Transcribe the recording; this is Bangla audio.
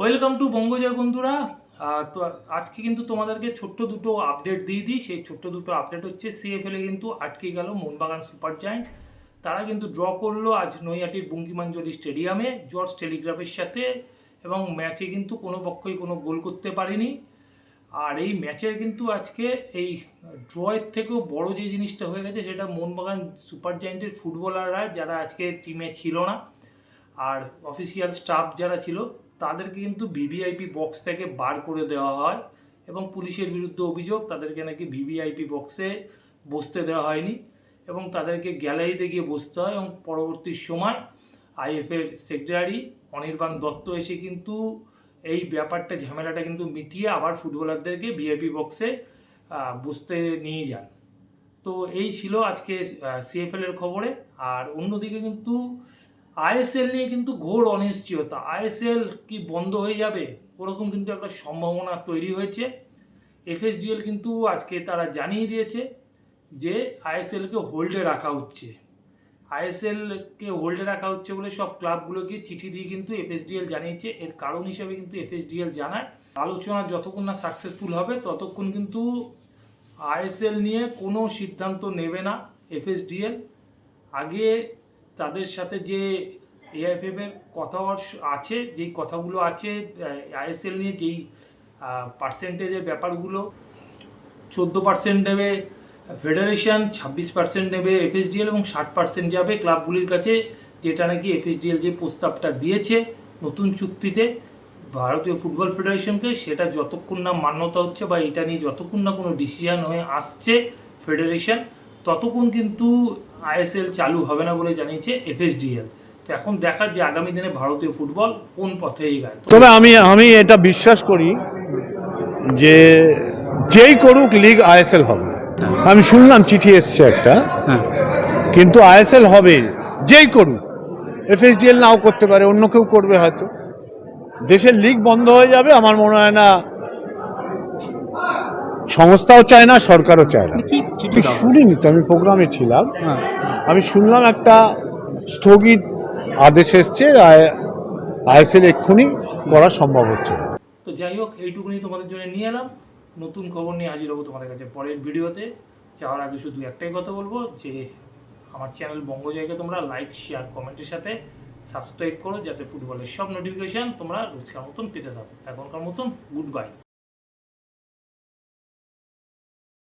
ওয়েলকাম টু বঙ্গজয় বন্ধুরা। তো আজকে কিন্তু তোমাদেরকে ছোট্ট দুটো আপডেট দিয়ে দিই। সেই ছোট্ট দুটো আপডেট হচ্ছে সিএফএলে কিন্তু আটকে গেল মোহনবাগান সুপার জায়েন্ট। তারা কিন্তু ড্র করল আজ নৈহাটির বঙ্কিমাঞ্জলি স্টেডিয়ামে জর্জ টেলিগ্রাফের সাথে। এবং ম্যাচে কিন্তু কোনো পক্ষই কোনো গোল করতে পারেনি। আর এই ম্যাচের কিন্তু আজকে এই ড্রয়ের থেকেও বড় যে জিনিসটা হয়ে গেছে, সেটা মোহনবাগান সুপার জায়েন্টের ফুটবলাররা যারা আজকে টিমে ছিল না। আর অফিসিয়াল স্টাফ যারা ছিল তাদেরকে কিন্তু ভিভিআইপি বক্স থেকে বার করে দেওয়া হয় এবং পুলিশের বিরুদ্ধে অভিযোগ তাদেরকে নাকি ভিভিআইপি বক্সে বসতে দেওয়া হয়নি এবং তাদেরকে গ্যালারিতে গিয়ে বসতে হয় এবং পরবর্তী সময় আইএফের সেক্রেটারি অনির্বাণ দত্ত এসে কিন্তু এই ব্যাপারটা, ঝামেলাটা কিন্তু মিটিয়ে আবার ফুটবলারদেরকে ভিআইপি বক্সে বসতে নিয়ে যান। তো এই ছিল আজকে সিএফএল এর খবরে। আর অন্যদিকে কিন্তু আইএসএল নিয়ে কিন্তু ঘোর অনিশ্চয়তা। আইএসএল কি বন্ধ হয়ে যাবে? ওরকম কিন্তু একটা সম্ভাবনা তৈরি হয়েছে। এফএসডিএল কিন্তু আজকে তারা জানিয়ে দিয়েছে যে আইএসএলকে হোল্ডে রাখা হচ্ছে। আইএসএলকে হোল্ডে রাখা হচ্ছে বলে সব ক্লাবগুলোকে চিঠি দিয়ে কিন্তু এফএসডিএল জানিয়েছে। এর কারণ হিসেবে কিন্তু এফএসডিএল জানায়। আলোচনা যতক্ষণ না সাকসেসফুল হবে, ততক্ষণ কিন্তু আইএসএল নিয়ে কোনো সিদ্ধান্ত নেবে না এফএসডিএল। আগে তাদের সাথে যে এআইএফএফ এর কথা আছে, যেই কথাগুলো আছে আইএসএল নিয়ে যেই পার্সেন্টেজের ব্যাপারগুলো, চোদ্দ পার্সেন্ট নেবে ফেডারেশন ছাব্বিশ পার্সেন্ট নেবে এফএসডিএল এবং ষাট পার্সেন্ট যাবে ক্লাবগুলির কাছে, যেটা নাকি এফএসডিএল যে প্রস্তাবটা দিয়েছে নতুন চুক্তিতে ভারতীয় ফুটবল ফেডারেশনকে সেটা যতক্ষণ না মান্যতা হচ্ছে বা এটা নিয়ে যতক্ষণ না কোনো ডিসিশন হয়ে আসছে ফেডারেশন ততক্ষণ কিন্তু আইএসএল চালু হবে না বলে জানিয়েছে এফএসডিএল। তো এখন দেখার যে আগামী দিনে ভারতীয় ফুটবল কোন পথে এগায়। তবে আমি আমি এটা বিশ্বাস করি যে যেই করুক লিগ আইএসএল হবে। আমি শুনলাম চিঠি এসছে একটা। কিন্তু আইএসএল হবে যেই করুক এফএসডিএল নাও করতে পারে অন্য কেউ করবে হয়তো। দেশের লিগ বন্ধ হয়ে যাবে আমার মনে হয় না সংস্থাও চায় না সরকারও চায় না। শুনিনি তো আমি প্রোগ্রামে ছিলাম। হ্যাঁ আমি শুনলাম একটা স্থগিত আদেশ এসছে আইএসএল এক্ষুনি করা সম্ভব হচ্ছে। তো যাই হোক এইটুকুনি তোমাদের জন্য নিয়ে এলাম। নতুন খবর নিয়ে হাজির হব তোমাদের কাছে পরের ভিডিওতে। যাওয়ার আগে শুধু একটাই কথা বলব যে আমার চ্যানেল বঙ্গজয়কে তোমরা লাইক শেয়ার কমেন্টের সাথে সাবস্ক্রাইব করো যাতে ফুটবলের সব নোটিফিকেশান তোমরা রোজকার মতন পেতে থাকো। এখনকার মতন গুড বাই